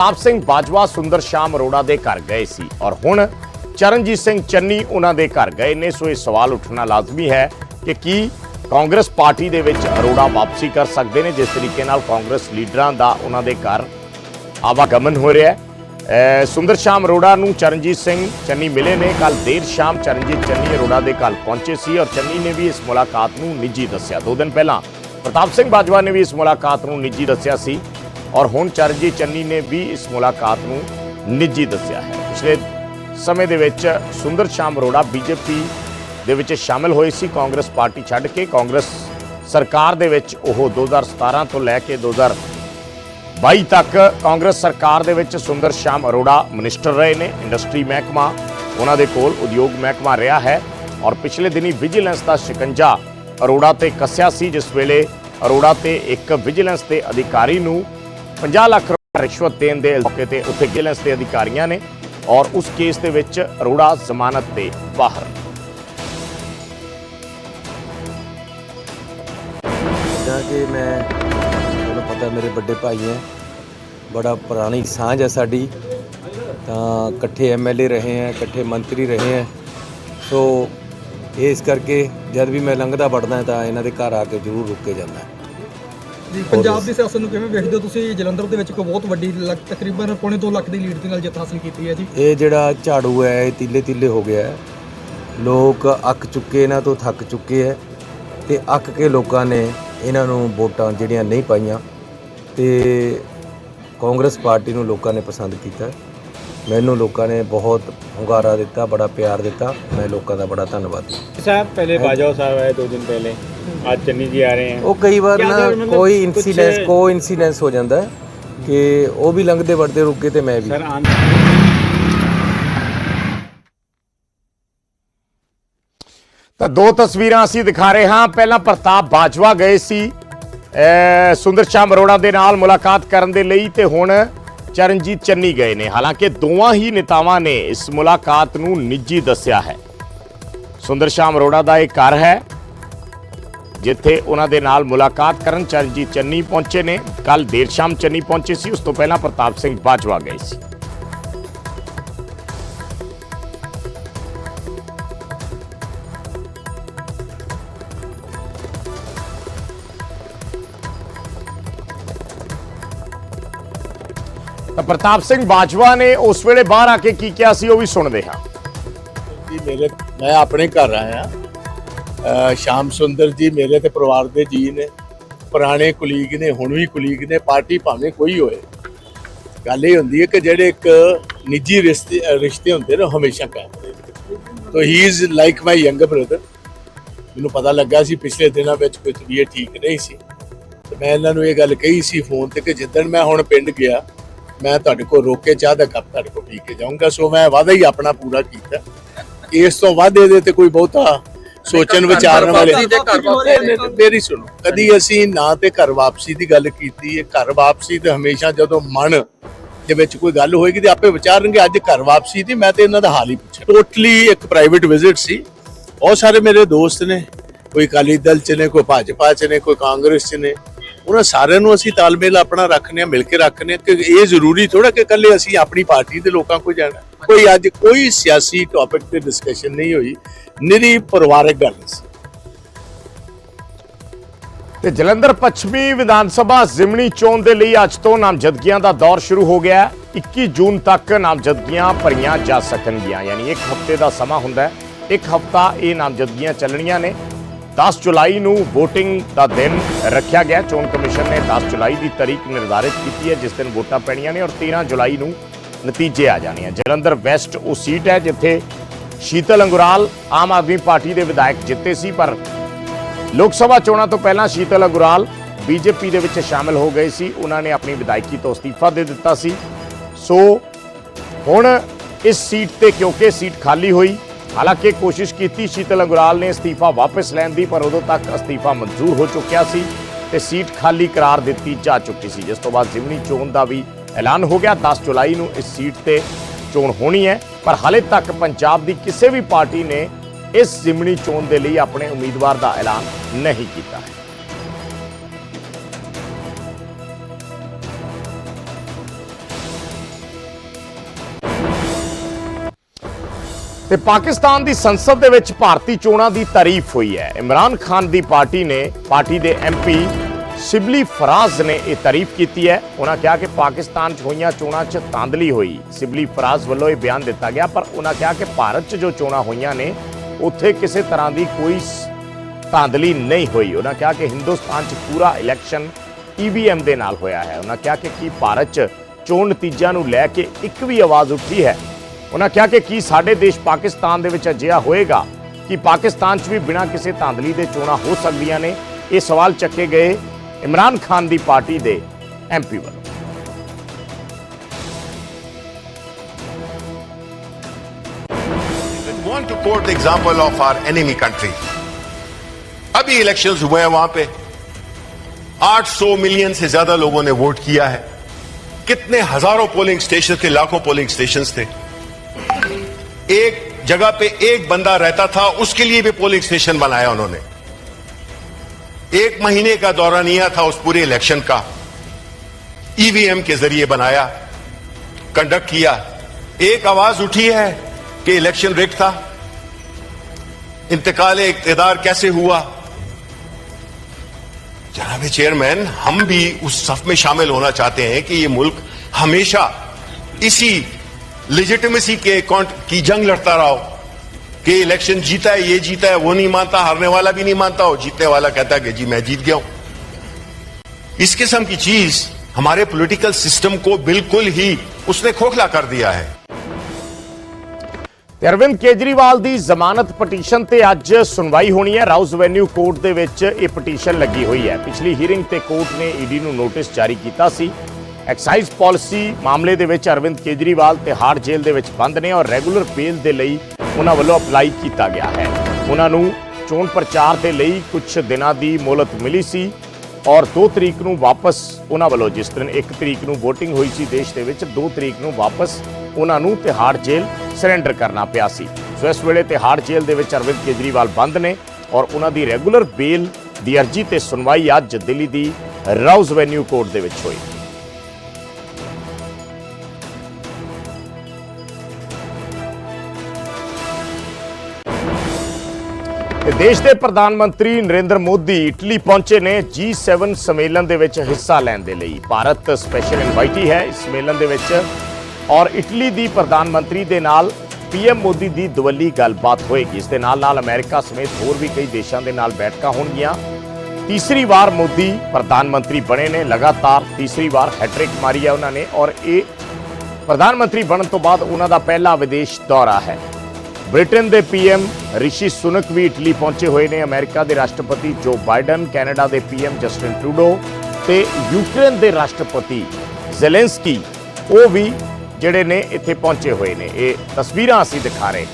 ਪ੍ਰਤਾਪ ਸਿੰਘ ਬਾਜਵਾ, ਸੁੰਦਰ ਸ਼ਾਮ ਅਰੋੜਾ ਦੇ ਘਰ ਗਏ ਸੀ ਔਰ ਹੁਣ ਚਰਨਜੀਤ ਸਿੰਘ ਚੰਨੀ ਉਹਨਾਂ ਦੇ ਘਰ ਗਏ ਨੇ। ਸੋ ਇਹ ਸਵਾਲ ਉੱਠਣਾ ਲਾਜ਼ਮੀ ਹੈ ਕਿ ਕੀ ਕਾਂਗਰਸ ਪਾਰਟੀ ਦੇ ਵਿੱਚ ਅਰੋੜਾ ਵਾਪਸੀ ਕਰ ਸਕਦੇ ਨੇ? ਜਿਸ ਤਰੀਕੇ ਨਾਲ ਕਾਂਗਰਸ ਲੀਡਰਾਂ ਦਾ ਉਹਨਾਂ ਦੇ ਘਰ ਆਵਾਗਮਨ ਹੋ ਰਿਹਾ ਹੈ। ਸੁੰਦਰ ਸ਼ਾਮ ਅਰੋੜਾ ਨੂੰ ਚਰਨਜੀਤ ਸਿੰਘ ਚੰਨੀ ਮਿਲੇ ਨੇ। ਕੱਲ ਦੇਰ ਸ਼ਾਮ ਚਰਨਜੀਤ ਚੰਨੀ ਅਰੋੜਾ ਦੇ ਘਰ ਪਹੁੰਚੇ ਸੀ ਔਰ ਚੰਨੀ ਨੇ ਵੀ ਇਸ ਮੁਲਾਕਾਤ ਨੂੰ ਨਿੱਜੀ ਦੱਸਿਆ। ਦੋ ਦਿਨ ਪਹਿਲਾਂ ਪ੍ਰਤਾਪ ਸਿੰਘ ਬਾਜਵਾ ਨੇ ਵੀ ਇਸ ਮੁਲਾਕਾਤ ਨੂੰ ਨਿੱਜੀ ਦੱਸਿਆ ਸੀ। ਔਰ ਹੁਣ ਚਰਨਜੀਤ ਚੰਨੀ ਨੇ ਵੀ ਇਸ ਮੁਲਾਕਾਤ ਨੂੰ ਨਿੱਜੀ ਦੱਸਿਆ ਹੈ। ਪਿਛਲੇ ਸਮੇਂ ਦੇ ਵਿੱਚ ਸੁੰਦਰ ਸ਼ਾਮ ਅਰੋੜਾ ਬੀਜੇਪੀ ਦੇ ਵਿੱਚ ਸ਼ਾਮਲ ਹੋਏ ਸੀ, ਕਾਂਗਰਸ ਪਾਰਟੀ ਛੱਡ ਕੇ ਕਾਂਗਰਸ ਸਰਕਾਰ ਦੇ ਵਿੱਚ ਉਹ 2017 ਤੋਂ ਲੈ ਕੇ 2000 22 ਤੱਕ ਕਾਂਗਰਸ ਸਰਕਾਰ ਦੇ ਵਿੱਚ ਸੁੰਦਰ ਸ਼ਾਮ ਅਰੋੜਾ ਮਿਨਿਸਟਰ ਰਹੇ ਨੇ, ਇੰਡਸਟਰੀ ਮਹਿਕਮਾ, ਉਹਨਾਂ ਦੇ ਕੋਲ ਉਦਯੋਗ ਮਹਿਕਮਾ ਰਿਹਾ ਹੈ ਔਰ ਪਿਛਲੇ ਦਿਨੀ ਵਿਜੀਲੈਂਸ ਦਾ ਸ਼ਿਕੰਜਾ ਅਰੋੜਾ ਤੇ ਕੱਸਿਆ ਸੀ, ਜਿਸ ਵੇਲੇ ਅਰੋੜਾ ਤੇ ਇੱਕ ਵਿਜੀਲੈਂਸ ਦੇ ਅਧਿਕਾਰੀ ਨੂੰ 50 ਲੱਖ ਰੁਪਏ ਰਿਸ਼ਵਤ ਦੇਣ ਦੇ ਇਲਜ਼ਾਮ ਤੇ ਉੱਥੇ ਵਿਜੀਲੈਂਸ ਦੇ ਅਧਿਕਾਰੀਆਂ ਨੇ ਔਰ ਉਸ ਕੇਸ ਦੇ ਵਿੱਚ ਅਰੋੜਾ ਜ਼ਮਾਨਤ ਤੇ ਬਾਹਰ। ਜਿੱਦਾਂ ਕਿ ਮੈਂ, ਤੁਹਾਨੂੰ ਪਤਾ ਮੇਰੇ ਵੱਡੇ ਭਾਈ ਹੈ, ਬੜਾ ਪੁਰਾਣੀ ਸਾਂਝ ਹੈ ਸਾਡੀ। ਤਾਂ ਇਕੱਠੇ ਐਮਐਲਏ ਰਹੇ ਹੈ, ਇਕੱਠੇ ਮੰਤਰੀ ਰਹੇ ਹੈ। ਸੋ ਇਸ ਕਰਕੇ ਜਦ ਵੀ ਮੈਂ ਲੰਘਦਾ ਵੜਦਾ ਤਾਂ ਇਹਨਾਂ ਦੇ ਘਰ ਆ ਕੇ ਜ਼ਰੂਰ ਰੁਕ ਕੇ ਜਾਂਦਾ। ਪੰਜਾਬ ਦੀ ਸਿਆਸਤ ਨੂੰ ਕਿਵੇਂ ਵੇਖਦੇ ਹੋ ਤੁਸੀਂ? ਜਲੰਧਰ ਦੇ ਵਿੱਚ ਇੱਕ ਬਹੁਤ ਵੱਡੀ ਲੱਖ ਤਕਰੀਬਨ ਪੌਣੇ 2 ਲੱਖ ਦੀ ਲੀਡ ਦੇ ਨਾਲ ਜਿੱਤ ਹਾਸਲ ਕੀਤੀ ਹੈ ਜੀ। ਇਹ ਜਿਹੜਾ ਝਾੜੂ ਹੈ ਇਹ ਤਿੱਲੇ ਤਿੱਲੇ ਹੋ ਗਿਆ ਹੈ। ਲੋਕ ਅੱਕ ਚੁੱਕੇ ਇਹਨਾਂ ਤੋਂ ਥੱਕ ਚੁੱਕੇ ਹੈ ਤੇ ਅੱਕ ਕੇ ਲੋਕਾਂ ਨੇ ਇਹਨਾਂ ਨੂੰ ਵੋਟਾਂ ਜਿਹੜੀਆਂ ਨਹੀਂ ਪਾਈਆਂ ਤੇ ਕਾਂਗਰਸ ਪਾਰਟੀ ਨੂੰ ਲੋਕਾਂ ਨੇ ਪਸੰਦ ਕੀਤਾ ਮੈਨੂੰ ਲੋਕਾਂ ਨੇ ਬਹੁਤ ਹੁੰਗਾਰਾ ਦਿੱਤਾ ਬੜਾ ਪਿਆਰ ਦਿੱਤਾ। ਮੈਂ ਲੋਕਾਂ ਦਾ ਬੜਾ ਧੰਨਵਾਦ ਸਾਹਿਬ ਪਹਿਲੇ ਬਾਜਵਾ ਸਾਹਿਬ ਆਏ 2 ਦਿਨ ਪਹਿਲੇ। आज चन्नी जी आ रहे हैं ਉਹ ਕਈ ਵਾਰ ਕਿਆ ਨਾ ਸਰ, ਮਤਲਬ ਕੋਈ ਕੁਛ- ਇਨਸੀਡੈਂਸ ਕੋ ਇਨਸੀਡੈਂਸ ਹੋ ਜਾਂਦਾ ਹੈ ਕਿ ਉਹ ਵੀ ਲੰਘਦੇ ਵੜਦੇ ਰੁਕੇ ਤੇ ਮੈਂ ਵੀ सर आंध्र ਤਾਂ ਦੋ ਤਸਵੀਰਾਂ ਅਸੀਂ ਦਿਖਾ ਰਹੇ ਹਾਂ ਪਹਿਲਾਂ ਪ੍ਰਤਾਪ ਬਾਜਵਾ ਗਏ ਸੀ ਅਹ ਸੁੰਦਰ ਸ਼ਾਮ ਅਰੋੜਾ ਦੇ ਨਾਲ ਮੁਲਾਕਾਤ ਕਰਨ ਦੇ ਲਈ ਤੇ ਹੁਣ ਚਰਨਜੀਤ ਚੰਨੀ ਗਏ ਨੇ ਹਾਲਾਂਕਿ ਦੋਵਾਂ ਹੀ ਨੇਤਾਵਾਂ ਨੇ ਇਸ ਮੁਲਾਕਾਤ ਨੂੰ ਨਿੱਜੀ ਦੱਸਿਆ ਹੈ ਸੁੰਦਰ ਸ਼ਾਮ ਅਰੋੜਾ ਦਾ ਇਹ ਘਰ ਹੈ ਜਿੱਥੇ ਉਹਨਾਂ ਦੇ ਨਾਲ ਮੁਲਾਕਾਤ ਕਰਨ ਚਰਨਜੀਤ ਚੰਨੀ ਪਹੁੰਚੇ ਨੇ। ਕੱਲ ਦੇਰ ਸ਼ਾਮ ਚੰਨੀ ਪਹੁੰਚੇ ਸੀ, ਉਸ ਤੋਂ ਪਹਿਲਾਂ ਪ੍ਰਤਾਪ ਸਿੰਘ ਬਾਜਵਾ ਗਏ ਸੀ। ਤਾਂ ਪ੍ਰਤਾਪ ਸਿੰਘ ਬਾਜਵਾ ਨੇ ਉਸ ਵੇਲੇ ਬਾਹਰ ਆ ਕੇ ਕੀ ਕਿਹਾ ਸੀ, ਉਹ ਵੀ ਸੁਣਦੇ ਹਾਂ। ਮੇਰੇ ਮੈਂ ਆਪਣੇ ਘਰ ਆਇਆ। ਸ਼ਾਮ ਸੁੰਦਰ ਜੀ, ਮੇਰੇ ਤੇ ਪਰਿਵਾਰ ਦੇ ਜੀ ਨੇ, ਪੁਰਾਣੇ ਕੁਲੀਗ ਨੇ, ਹੁਣ ਵੀ ਕੁਲੀਗ ਨੇ, ਪਾਰਟੀ ਭਾਵੇਂ ਕੋਈ ਹੋਏ। ਗੱਲ ਇਹ ਹੁੰਦੀ ਹੈ ਕਿ ਜਿਹੜੇ ਇੱਕ ਨਿੱਜੀ ਰਿਸ਼ਤੇ ਰਿਸ਼ਤੇ ਹੁੰਦੇ ਨੇ, ਉਹ ਹਮੇਸ਼ਾ ਕਾਇਮ ਤੋ he is like my younger brother ਮੈਨੂੰ ਪਤਾ ਲੱਗਾ ਸੀ ਪਿਛਲੇ ਦਿਨਾਂ ਵਿੱਚ ਕੋਈ ਇਹ ਠੀਕ ਨਹੀਂ ਸੀ। ਤੇ ਮੈਂ ਇਹਨਾਂ ਨੂੰ ਇਹ ਗੱਲ ਕਹੀ ਸੀ ਫੋਨ ਤੇ ਕਿ ਜਿੱਦਣ ਮੈਂ ਹੁਣ ਪਿੰਡ ਗਿਆ, ਮੈਂ ਤੁਹਾਡੇ ਕੋਲ ਰੋਕ ਕੇ ਚਾਹ ਦਾ ਕੱਪ ਤੁਹਾਡੇ ਕੋਲ ਪੀ ਕੇ ਜਾਊਂਗਾ। ਸੋ ਮੈਂ ਵਾਅਦਾ ਹੀ ਆਪਣਾ ਪੂਰਾ ਕੀਤਾ। ਇਸ ਤੋਂ ਵੱਧ ਇਹਦੇ ਤੇ ਕੋਈ ਬਹੁਤਾ ਸੋਚਣ ਵਿਚਾਰਨ ਵਾਲੇ। ਮੇਰੀ ਸੁਣੋ ਕਦੀ ਅਸੀਂ ਨਾ ਤੇ ਘਰ ਵਾਪਸੀ ਦੀ ਗੱਲ ਕੀਤੀ ਹੈ ਘਰ ਵਾਪਸੀ ਤੇ ਹਮੇਸ਼ਾ ਜਦੋਂ ਮਨ ਦੇ ਵਿੱਚ ਕੋਈ ਗੱਲ ਹੋਏਗੀ ਤੇ ਆਪੇ ਵਿਚਾਰਨਗੇ ਅੱਜ ਘਰ ਵਾਪਸੀ ਦੀ ਮੈਂ ਤੇ ਇਹਨਾਂ ਦਾ ਹਾਲ ਹੀ ਪੁੱਛਿਆ। ਟੋਟਲੀ ਇੱਕ ਪ੍ਰਾਈਵੇਟ ਵਿਜ਼ਿਟ ਸੀ। ਬਹੁਤ ਸਾਰੇ ਮੇਰੇ ਦੋਸਤ ਨੇ ਕੋਈ ਅਕਾਲੀ ਦਲ ਚ ਨੇ ਕੋਈ ਭਾਜਪਾ ਚ ਨੇ ਕੋਈ ਕਾਂਗਰਸ ਚ ਨੇ। ਉਹਨਾਂ ਸਾਰਿਆਂ ਨੂੰ ਅਸੀਂ ਤਾਲਮੇਲ ਆਪਣਾ ਰੱਖਨੇ ਆ ਮਿਲ ਕੇ ਰੱਖਨੇ ਆ ਕਿ ਇਹ ਜ਼ਰੂਰੀ ਥੋੜਾ ਕਿ ਇਕੱਲੇ ਅਸੀਂ ਆਪਣੀ ਪਾਰਟੀ ਦੇ ਲੋਕਾਂ ਕੋਲ ਜਾਣਾ। ਕੋਈ ਅੱਜ ਕੋਈ ਸਿਆਸੀ ਟੌਪਿਕ ਤੇ ਡਿਸਕਸ਼ਨ ਨਹੀਂ ਹੋਈ, ਨਿਰੀ ਪਰਿਵਾਰਕ ਗੱਲ ਸੀ। ਤੇ ਜਲੰਧਰ ਪੱਛਮੀ ਵਿਧਾਨ ਸਭਾ ਜ਼ਿਮਨੀ ਚੋਣ ਦੇ ਲਈ ਅੱਜ ਤੋਂ ਨਾਮਜ਼ਦਗੀਆਂ ਦਾ ਦੌਰ ਸ਼ੁਰੂ ਹੋ ਗਿਆ ਹੈ। 21 ਜੂਨ ਤੱਕ ਨਾਮਜ਼ਦਗੀਆਂ ਭਰੀਆਂ ਜਾ ਸਕਣਗੀਆਂ, ਯਾਨੀ ਇੱਕ ਹਫ਼ਤੇ ਦਾ ਸਮਾਂ ਹੁੰਦਾ ਹੈ। ਇੱਕ ਹਫ਼ਤਾ ਇਹ ਨਾਮਜ਼ਦਗੀਆਂ ਚੱਲਣੀਆਂ ਨੇ। 10 ਜੁਲਾਈ ਨੂੰ VOTING ਦਾ ਦਿਨ ਰੱਖਿਆ ਗਿਆ। ਚੋਣ ਕਮਿਸ਼ਨ ਨੇ 10 ਜੁਲਾਈ ਦੀ ਤਾਰੀਖ ਨਿਰਧਾਰਿਤ ਕੀਤੀ ਹੈ, ਜਿਸ ਦਿਨ ਵੋਟਾਂ ਪੈਣੀਆਂ ਨੇ ਔਰ 13 ਜੁਲਾਈ ਨੂੰ ਨਤੀਜੇ ਆ ਜਾਣੇ ਆ ਜਲੰਧਰ ਵੈਸਟ ਉਹ ਸੀਟ ਹੈ, ਜਿੱਥੇ ਸ਼ੀਤਲ ਅੰਗੁਰਾਲ ਆਮ ਆਦਮੀ ਪਾਰਟੀ ਦੇ ਵਿਧਾਇਕ ਜਿੱਤੇ ਸੀ, ਪਰ ਲੋਕ ਸਭਾ ਚੋਣਾਂ ਤੋਂ ਪਹਿਲਾਂ ਸ਼ੀਤਲ ਅਗੁਰਾਲ ਬੀਜੇਪੀ ਦੇ ਵਿੱਚ ਸ਼ਾਮਲ ਹੋ ਗਏ ਸੀ। ਉਹਨਾਂ ਨੇ ਆਪਣੀ ਵਿਧਾਇਕੀ ਤੋਂ ਅਸਤੀਫਾ ਦੇ ਦਿੱਤਾ ਸੀ। ਸੋ ਹੁਣ ਇਸ ਸੀਟ ਤੇ ਕਿਉਂਕਿ ਸੀਟ ਖਾਲੀ ਹੋਈ ਹਾਲਾਂਕਿ ਕੋਸ਼ਿਸ਼ ਕੀਤੀ ਸ਼ੀਤਲ ਅਗੁਰਾਲ ਨੇ ਅਸਤੀਫਾ ਵਾਪਸ ਲੈਣ ਦੀ, ਪਰ ਉਦੋਂ ਤੱਕ ਅਸਤੀਫਾ ਮਨਜ਼ੂਰ ਹੋ ਚੁੱਕਿਆ ਸੀ ਤੇ ਸੀਟ ਖਾਲੀ ਕਰਾਰ ਦਿੱਤੀ ਜਾ ਚੁੱਕੀ ਸੀ। ਜਿਸ ਤੋਂ ਬਾਅਦ ਜ਼ਿਮਨੀ ਚੋਣ ਦਾ ਵੀ ਐਲਾਨ ਹੋ ਗਿਆ। 10 ਜੁਲਾਈ ਨੂੰ ਇਸ ਸੀਟ ਤੇ ਚੋਣ ਹੋਣੀ ਹੈ, ਪਰ ਹਾਲੇ ਤੱਕ ਪੰਜਾਬ ਦੀ ਕਿਸੇ ਵੀ ਪਾਰਟੀ ਨੇ ਇਸ ਜ਼ਿਮਨੀ ਚੋਣ ਦੇ ਲਈ ਆਪਣੇ ਉਮੀਦਵਾਰ ਦਾ ਐਲਾਨ ਨਹੀਂ ਕੀਤਾ। ਹੈ ਤੇ ਪਾਕਿਸਤਾਨ ਦੀ ਸੰਸਦ ਦੇ ਵਿੱਚ ਭਾਰਤੀ ਚੋਣਾਂ ਦੀ ਤਾਰੀਫ ਹੋਈ ਹੈ। ਇਮਰਾਨ ਖਾਨ ਦੀ ਪਾਰਟੀ ਨੇ, ਪਾਰਟੀ ਦੇ ਐਮਪੀ ਸਿਬਲੀ ਫਰਾਜ਼ ਨੇ ਇਹ ਤਾਰੀਫ ਕੀਤੀ ਹੈ। ਉਹਨਾਂ ਕਿਹਾ ਕਿ ਪਾਕਿਸਤਾਨ 'ਚ ਹੋਈਆਂ ਚੋਣਾਂ 'ਚ ਤਾਂਦਲੀ ਹੋਈ। ਸਿਬਲੀ ਫਰਾਜ਼ ਵੱਲੋਂ ਇਹ ਬਿਆਨ ਦਿੱਤਾ ਗਿਆ, ਪਰ ਉਹਨਾਂ ਕਿਹਾ ਕਿ ਭਾਰਤ 'ਚ ਜੋ ਚੋਣਾਂ ਹੋਈਆਂ ਨੇ, ਉੱਥੇ ਕਿਸੇ ਤਰ੍ਹਾਂ ਦੀ ਕੋਈ ਸ- ਧਾਂਦਲੀ ਨਹੀਂ ਹੋਈ। ਉਹਨਾਂ ਕਿਹਾ ਕਿ ਹਿੰਦੁਸਤਾਨ 'ਚ ਪੂਰਾ ਇਲੈਕਸ਼ਨ ਈਵੀਐਮ ਦੇ ਨਾਲ ਹੋਇਆ ਹੈ। ਉਹਨਾਂ ਕਿਹਾ ਕਿ ਕੀ ਭਾਰਤ 'ਚ ਚੋਣ ਨਤੀਜਿਆਂ ਨੂੰ ਲੈ ਕੇ ਇੱਕ ਵੀ ਆਵਾਜ਼ ਉੱਠੀ ਹੈ? ਉਹਨਾਂ ਕਿਹਾ ਕਿ ਕੀ ਸਾਡੇ ਦੇਸ਼ ਪਾਕਿਸਤਾਨ ਦੇ ਵਿੱਚ ਅਜਿਹਾ ਹੋਏਗਾ ਕਿ ਪਾਕਿਸਤਾਨ 'ਚ ਵੀ ਬਿਨਾਂ ਕਿਸੇ ਧਾਂਦਲੀ ਦੇ ਚੋਣਾਂ ਹੋ ਸਕਦੀਆਂ ਨੇ ਇਹ ਸਵਾਲ ਚੱਕੇ ਗਏ ਇਮਰਾਨ ਖਾਨ ਦੀ ਪਾਰਟੀ ਦੇ ਐਮਪੀ ਵੱਲੋਂ want to quote the example of our enemy country. अभी इलेक्शंस हुए हैं वहां पे 800 मिलियन से ज्यादा लोगों ने वोट किया है कितने हजारों पोलिंग स्टेशन थे लाखों पोलिंग स्टेशन थे एक जगह पे एक बंदा रहता था, उसके लिए भी पोलिंग स्टेशन बनाया उन्होंने। एक महीने का दौरा दौरानिया था उस पूरे इलेक्शन का। ईवीएम के ज़रिए बनाया कंडक्ट किया। एक आवाज़ उठी है कि इलेक्शन रिक था। इंतकाल इकतदार कैसे हुआ? जनाब चेयरमैन हम भी उस सफ में शामिल होना चाहते हैं कि ये मुल्क हमेशा इसी लिजिटिमेसी के कौन- की जंग लड़ता रहो कि इलेक्शन जीता है ये जीता है वो नहीं मानता हारने वाला भी नहीं मानता और जीतने वाला कहता है कि जी मैं जीत गया हूं इस किस्म की चीज हमारे पॉलिटिकल सिस्टम को बिल्कुल ही उसने खोखला कर दिया है ਤੇ ਅਰਵਿੰਦ ਕੇਜਰੀਵਾਲ ਦੀ ਜ਼ਮਾਨਤ ਪਟੀਸ਼ਨ ਤੇ ਅੱਜ ਸੁਣਵਾਈ ਹੋਣੀ ਹੈ ਰਾਉਸ ਵੈਨਿਊ ਕੋਰਟ ਦੇ ਵਿੱਚ ਇਹ ਪਟੀਸ਼ਨ ਲੱਗੀ ਹੋਈ ਹੈ ਪਿਛਲੀ ਹੀਅਰਿੰਗ ਤੇ ਕੋਰਟ ਨੇ ਈਡੀ ਨੂੰ ਨੋਟਿਸ ਜਾਰੀ ਕੀਤਾ ਸੀ ਐਕਸਾਈਜ਼ ਪਾਲਿਸੀ ਮਾਮਲੇ ਦੇ ਵਿੱਚ ਅਰਵਿੰਦ ਕੇਜਰੀਵਾਲ ਤਿਹਾੜ ਜੇਲ੍ਹ ਦੇ ਵਿੱਚ ਬੰਦ ਨੇ ਔਰ ਰੈਗੂਲਰ ਬੇਲ ਦੇ ਲਈ ਉਹਨਾਂ ਵੱਲੋਂ ਅਪਲਾਈ ਕੀਤਾ ਗਿਆ ਹੈ। ਉਹਨਾਂ ਨੂੰ ਚੋਣ ਪ੍ਰਚਾਰ ਦੇ ਲਈ ਕੁਝ ਦਿਨਾਂ ਦੀ ਮੋਹਲਤ ਮਿਲੀ ਸੀ ਔਰ 2 ਤਰੀਕ ਨੂੰ ਵਾਪਸ ਉਹਨਾਂ ਵੱਲੋਂ ਜਿਸ ਦਿਨ 1 ਤਰੀਕ ਨੂੰ VOTING ਹੋਈ ਸੀ ਦੇਸ਼ ਦੇ ਵਿੱਚ 2 ਤਰੀਕ ਨੂੰ ਵਾਪਸ ਉਹਨਾਂ ਨੂੰ ਤਿਹਾੜ ਜੇਲ੍ਹ ਸਰੈਂਡਰ ਕਰਨਾ ਪਿਆ ਸੀ। ਸੋ ਇਸ ਵੇਲੇ ਤਿਹਾੜ ਜੇਲ੍ਹ ਦੇ ਵਿੱਚ ਅਰਵਿੰਦ ਕੇਜਰੀਵਾਲ ਬੰਦ ਨੇ ਔਰ ਉਹਨਾਂ ਦੀ ਰੈਗੂਲਰ ਬੇਲ ਦੀ ਅਰਜੀ ਤੇ ਸੁਣਵਾਈ ਅੱਜ ਦਿੱਲੀ ਦੀ ਰਾਉਜ਼ ਵੈਨਿਊ ਕੋਰਟ ਦੇ ਵਿੱਚ ਹੋਈ। ਤੇ ਦੇਸ਼ ਦੇ ਪ੍ਰਧਾਨ ਮੰਤਰੀ ਨਰਿੰਦਰ ਮੋਦੀ ਇਟਲੀ ਪਹੁੰਚੇ ਨੇ G7 ਸੰਮੇਲਨ ਦੇ ਵਿੱਚ ਹਿੱਸਾ ਲੈਣ ਦੇ ਲਈ। ਭਾਰਤ ਸਪੈਸ਼ਲ ਇਨਵਾਈਟੀ ਹੈ ਇਸ ਸੰਮੇਲਨ ਦੇ ਵਿੱਚ ਔਰ ਇਟਲੀ ਦੀ ਪ੍ਰਧਾਨ ਮੰਤਰੀ ਦੇ ਨਾਲ ਪੀਐਮ ਮੋਦੀ ਦੀ ਦਵੱਲੀ ਗੱਲਬਾਤ ਹੋਏਗੀ। ਇਸ ਦੇ ਨਾਲ ਨਾਲ ਅਮਰੀਕਾ ਸਮੇਤ ਹੋਰ ਵੀ ਕਈ ਦੇਸ਼ਾਂ ਦੇ ਨਾਲ ਬੈਠਕਾਂ ਹੋਣਗੀਆਂ। ਤੀਸਰੀ ਵਾਰ ਮੋਦੀ ਪ੍ਰਧਾਨ ਮੰਤਰੀ ਬਣੇ ਨੇ, ਲਗਾਤਾਰ ਤੀਸਰੀ ਵਾਰ ਹੈਟ੍ਰਿਕ ਮਾਰੀ ਹੈ ਉਹਨਾਂ ਨੇ ਔਰ ਇਹ ਪ੍ਰਧਾਨ ਮੰਤਰੀ ਬਣਨ ਤੋਂ ਬਾਅਦ ਉਹਨਾਂ ਦਾ ਪਹਿਲਾ ਵਿਦੇਸ਼ ਦੌਰਾ ਹੈ। ਬ੍ਰਿਟਨ ਦੇ ਪੀਐਮ ਰਿਸ਼ੀ ਸੁਨਕ ਵੀ ਇਟਲੀ ਪਹੁੰਚੇ ਹੋਏ ਨੇ। ਅਮਰੀਕਾ ਦੇ ਰਾਸ਼ਟਰਪਤੀ ਜੋ ਬਾਈਡਨ, ਕੈਨੇਡਾ ਦੇ ਪੀਐਮ ਜਸਟਿਨ ਟਰੂਡੋ ਤੇ ਯੂਕਰੇਨ ਦੇ ਰਾਸ਼ਟਰਪਤੀ ਜ਼ੈਲੈਂਸਕੀ, ਉਹ ਵੀ ਜਿਹੜੇ ਨੇ ਇੱਥੇ ਪਹੁੰਚੇ ਹੋਏ ਨੇ। ਇਹ ਤਸਵੀਰਾਂ ਅਸੀਂ ਦਿਖਾ ਰਹੇ